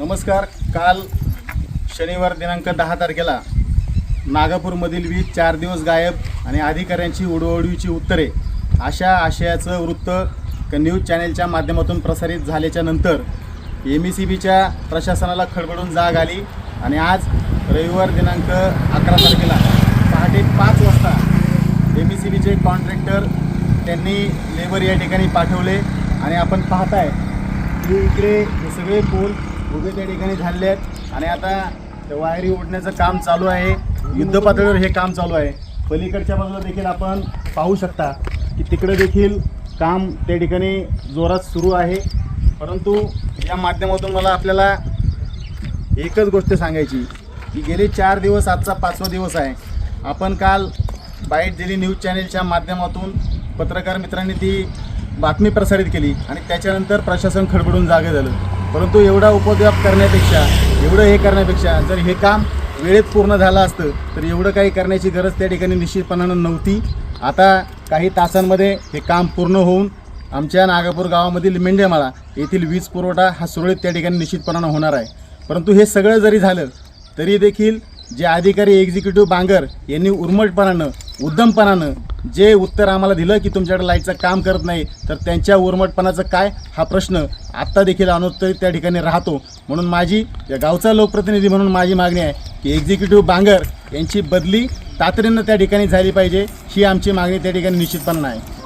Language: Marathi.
नमस्कार. काल शनिवार दिनांक दहा तारखेला नागापूरमधील वीज चार दिवस गायब आणि अधिकाऱ्यांची उडवडीची उत्तरे अशा आशयाचं वृत्त क- न्यूज चॅनेलच्या माध्यमातून प्रसारित झाल्याच्यानंतर एम ई सी बीच्या प्रशासनाला खडबडून जाग आली आणि आज रविवार दिनांक अकरा तारखेला पहाटे पाच वाजता एम ई सी बीचे कॉन्ट्रॅक्टर त्यांनी लेबर या ठिकाणी पाठवले आणि आपण पाहताय की इकडे हे सगळे पोल उभे त्या ठिकाणी झालेले आहेत. आणि आता वायरी ओढण्याचं काम चालू आहे. युद्ध पातळीवर हे काम चालू आहे. पलीकडच्या बाजूला देखील आपण पाहू शकता की तिकडे देखील काम त्या ठिकाणी जोरात सुरू आहे. परंतु या माध्यमातून मला आपल्याला एकच गोष्ट सांगायची की गेले चार दिवस आजचा पाचवा दिवस आहे. आपण काल बाईट दिली न्यूज चॅनेलच्या माध्यमातून. पत्रकार मित्रांनी ती बातमी प्रसारित केली आणि त्याच्यानंतर प्रशासन खडबडून जागे झालं. परंतु एवढा उपद्व्याप करण्यापेक्षा एवढं हे करण्यापेक्षा जर हे काम वेळेत पूर्ण झालं असतं तर एवढं काही करण्याची गरज त्या ठिकाणी निश्चितपणानं नव्हती. आता काही तासांमध्ये हे काम पूर्ण होऊन आमच्या नागापूर गावामधील मेंढेमाळा येथील वीज पुरवठा हा सुरळीत त्या ठिकाणी निश्चितपणानं होणार आहे. परंतु हे सगळं जरी झालं तरी देखील जे अधिकारी एक्झिक्युटिव्ह बांगर यांनी उर्मटपणानं उद्दमपणानं जे उत्तर आम्हाला दिलं की तुमच्याकडे लाईटचं काम करत नाही तर त्यांच्या उर्मटपणाचं काय? हा प्रश्न आत्ता देखील अनुत्तरित त्या ठिकाणी राहतो. म्हणून माझी या गावचा लोकप्रतिनिधी म्हणून माझी मागणी आहे की एक्झिक्युटिव्ह बांगर यांची बदली तातडीनं त्या ठिकाणी झाली पाहिजे ही आमची मागणी त्या ठिकाणी निश्चितपणे आहे